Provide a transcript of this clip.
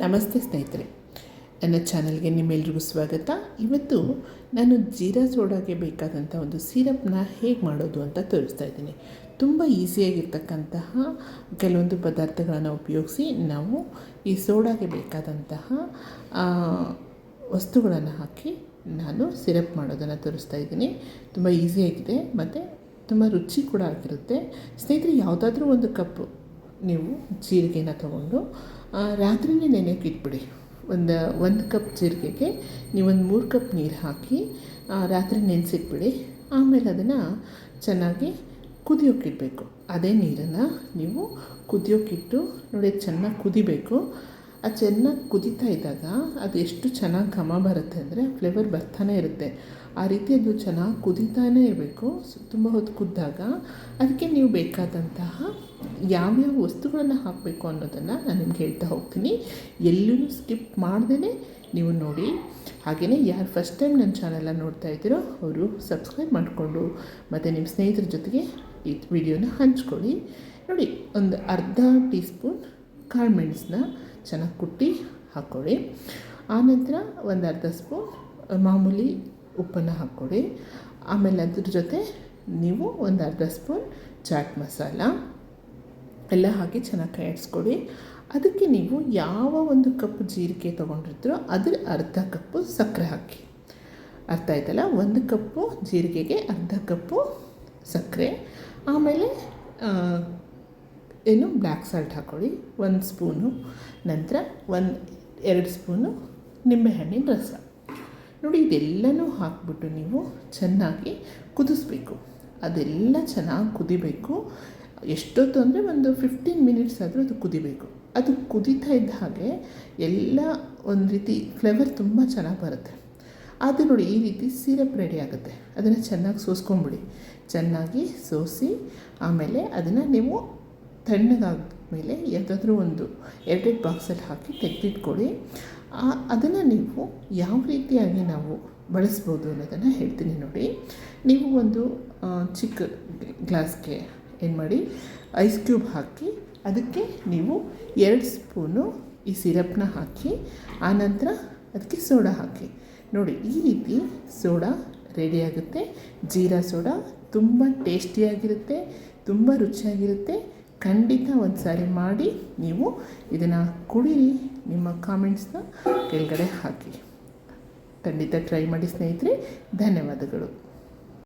ನಮಸ್ತೆ ಸ್ನೇಹಿತರೆ. ನನ್ನ ಚಾನಲ್ಗೆ ನಿಮ್ಮೆಲ್ರಿಗೂ ಸ್ವಾಗತ. ಇವತ್ತು ನಾನು ಜೀರಾ ಸೋಡಾಗೆ ಬೇಕಾದಂಥ ಒಂದು ಸಿರಪ್ನ ಹೇಗೆ ಮಾಡೋದು ಅಂತ ತೋರಿಸ್ತಾ ಇದ್ದೀನಿ. ತುಂಬ ಈಸಿಯಾಗಿರ್ತಕ್ಕಂತಹ ಕೆಲವೊಂದು ಪದಾರ್ಥಗಳನ್ನು ಉಪಯೋಗಿಸಿ ನಾವು ಈ ಸೋಡಾಗೆ ಬೇಕಾದಂತಹ ವಸ್ತುಗಳನ್ನು ಹಾಕಿ ನಾನು ಸಿರಪ್ ಮಾಡೋದನ್ನು ತೋರಿಸ್ತಾ ಇದ್ದೀನಿ. ತುಂಬ ಈಸಿಯಾಗಿದೆ, ಮತ್ತು ತುಂಬ ರುಚಿ ಕೂಡ ಆಗಿರುತ್ತೆ. ಸ್ನೇಹಿತರೆ, ಯಾವುದಾದ್ರೂ ಒಂದು ಕಪ್ಪು ನೀವು ಜೀರಿಗೆನ ತೊಗೊಂಡು ರಾತ್ರಿನೇ ನೆನೆಯೋಕೆ ಇಟ್ಬಿಡಿ ಒಂದು ಒಂದು ಕಪ್ ಜೀರಿಗೆಗೆ ನೀವೊಂದು ಮೂರು ಕಪ್ ನೀರು ಹಾಕಿ ರಾತ್ರಿ ನೆನೆಸಿಟ್ಬಿಡಿ. ಆಮೇಲೆ ಅದನ್ನು ಚೆನ್ನಾಗಿ ಕುದಿಯೋಕ್ಕಿಡಬೇಕು. ಅದೇ ನೀರನ್ನು ನೀವು ಕುದಿಯೋಕ್ಕಿಟ್ಟು ನೋಡಿ, ಚೆನ್ನಾಗಿ ಕುದಿಬೇಕು. ಅದು ಚೆನ್ನಾಗಿ ಕುದೀತಾ ಇದ್ದಾಗ ಅದು ಎಷ್ಟು ಚೆನ್ನಾಗಿ ಘಮ ಬರುತ್ತೆ ಅಂದರೆ ಫ್ಲೇವರ್ ಬರ್ತಾನೆ ಇರುತ್ತೆ. ಆ ರೀತಿ ಅದು ಚೆನ್ನಾಗಿ ಕುದೀತಾನೇ ಇರಬೇಕು. ತುಂಬ ಹೊತ್ತು ಕುದ್ದಾಗ ಅದಕ್ಕೆ ನೀವು ಬೇಕಾದಂತಹ ಯಾವ್ಯಾವ ವಸ್ತುಗಳನ್ನು ಹಾಕಬೇಕು ಅನ್ನೋದನ್ನು ನಾನು ನಿಮ್ಗೆ ಹೇಳ್ತಾ ಹೋಗ್ತೀನಿ. ಎಲ್ಲೂ ಸ್ಕಿಪ್ ಮಾಡ್ದೇ ನೀವು ನೋಡಿ. ಹಾಗೆಯೇ ಯಾರು ಫಸ್ಟ್ ಟೈಮ್ ನನ್ನ ಚಾನೆಲ್ನ ನೋಡ್ತಾ ಇದ್ದೀರೋ ಅವರು ಸಬ್ಸ್ಕ್ರೈಬ್ ಮಾಡಿಕೊಂಡು ಮತ್ತು ನಿಮ್ಮ ಸ್ನೇಹಿತರ ಜೊತೆಗೆ ಈ ವಿಡಿಯೋನ ಹಂಚ್ಕೊಳ್ಳಿ. ನೋಡಿ, ಒಂದು ಅರ್ಧ ಟೀ ಸ್ಪೂನ್ ಕಾಳು ಮೆಣಸನ್ನ ಚೆನ್ನಾಗಿ ಕುಟ್ಟಿ ಹಾಕ್ಕೊಳ್ಳಿ. ಆನಂತರ ಒಂದು ಅರ್ಧ ಸ್ಪೂನ್ ಮಾಮೂಲಿ ಉಪ್ಪನ್ನು ಹಾಕ್ಕೊಳ್ಳಿ. ಆಮೇಲೆ ಅದ್ರ ಜೊತೆ ನೀವು ಒಂದು ಅರ್ಧ ಸ್ಪೂನ್ ಚಾಟ್ ಮಸಾಲ ಎಲ್ಲ ಹಾಕಿ ಚೆನ್ನಾಗಿ ಕೈಯಾಡಿಸ್ಕೊಡಿ ಅದಕ್ಕೆ ನೀವು ಯಾವ ಒಂದು ಕಪ್ ಜೀರಿಗೆ ತೊಗೊಂಡಿರ್ತೀರೋ ಅದ್ರ ಅರ್ಧ ಕಪ್ಪು ಸಕ್ಕರೆ ಹಾಕಿ. ಅರ್ಥ ಆಯ್ತಲ್ಲ? ಒಂದು ಕಪ್ಪು ಜೀರಿಗೆಗೆ ಅರ್ಧ ಕಪ್ಪು ಸಕ್ಕರೆ. ಆಮೇಲೆ ಏನು? ಬ್ಲ್ಯಾಕ್ ಸಾಲ್ಟ್ ಹಾಕ್ಕೊಳ್ಳಿ ಒಂದು ಸ್ಪೂನು. ನಂತರ ಒಂದು, ಎರಡು ಸ್ಪೂನು ನಿಂಬೆಹಣ್ಣಿನ ರಸ. ನೋಡಿ, ಇದೆಲ್ಲನೂ ಹಾಕ್ಬಿಟ್ಟು ನೀವು ಚೆನ್ನಾಗಿ ಕುದಿಸ್ಬೇಕು. ಅದೆಲ್ಲ ಚೆನ್ನಾಗಿ ಕುದಿಬೇಕು. ಎಷ್ಟೊತ್ತು ಅಂದರೆ ಒಂದು ಫಿಫ್ಟೀನ್ ಮಿನಿಟ್ಸ್ ಆದರೂ ಅದು ಕುದಿಬೇಕು. ಅದು ಕುದೀತಾ ಇದ್ದ ಹಾಗೆ ಎಲ್ಲ ಒಂದು ರೀತಿ ಫ್ಲೇವರ್ ತುಂಬ ಚೆನ್ನಾಗಿ ಬರುತ್ತೆ. ಅದು ನೋಡಿ, ಈ ರೀತಿ ಸಿರಪ್ ರೆಡಿ ಆಗುತ್ತೆ. ಅದನ್ನು ಚೆನ್ನಾಗಿ ಸೋಸ್ಕೊಂಬಿಡಿ ಚೆನ್ನಾಗಿ ಸೋಸಿ ಆಮೇಲೆ ಅದನ್ನು ನೀವು ತಣ್ಣಗಾದ್ಮೇಲೆ ಯಾವುದಾದ್ರೂ ಒಂದು ಎರಡೆರಡು ಬಾಕ್ಸಲ್ಲಿ ಹಾಕಿ ತೆಗೆದಿಟ್ಕೊಳ್ಳಿ. ಅದನ್ನು ನೀವು ಯಾವ ರೀತಿಯಾಗಿ ನಾವು ಬಳಸ್ಬೋದು ಅನ್ನೋದನ್ನು ಹೇಳ್ತೀನಿ ನೋಡಿ. ನೀವು ಒಂದು ಚಿಕ್ಕ ಗ್ಲಾಸ್ಗೆ ಏನು ಮಾಡಿ, ಐಸ್ ಕ್ಯೂಬ್ ಹಾಕಿ, ಅದಕ್ಕೆ ನೀವು ಎರಡು ಸ್ಪೂನು ಈ ಸಿರಪ್ನ ಹಾಕಿ ಆನಂತರ ಅದಕ್ಕೆ ಸೋಡಾ ಹಾಕಿ. ನೋಡಿ, ಈ ರೀತಿ ಸೋಡಾ ರೆಡಿಯಾಗುತ್ತೆ ಜೀರಾ ಸೋಡಾ ತುಂಬ ಟೇಸ್ಟಿಯಾಗಿರುತ್ತೆ, ತುಂಬ ರುಚಿಯಾಗಿರುತ್ತೆ. ಖಂಡಿತ ಒಂದು ಸಾರಿ ಮಾಡಿ ನೀವು ಇದನ್ನು ಕುಡೀರಿ, ನಿಮ್ಮ ಕಾಮೆಂಟ್ಸ್ನ ಕೆಳಗಡೆ ಹಾಕಿ. ಖಂಡಿತ ಟ್ರೈ ಮಾಡಿ ಸ್ನೇಹಿತರೆ, ಧನ್ಯವಾದಗಳು.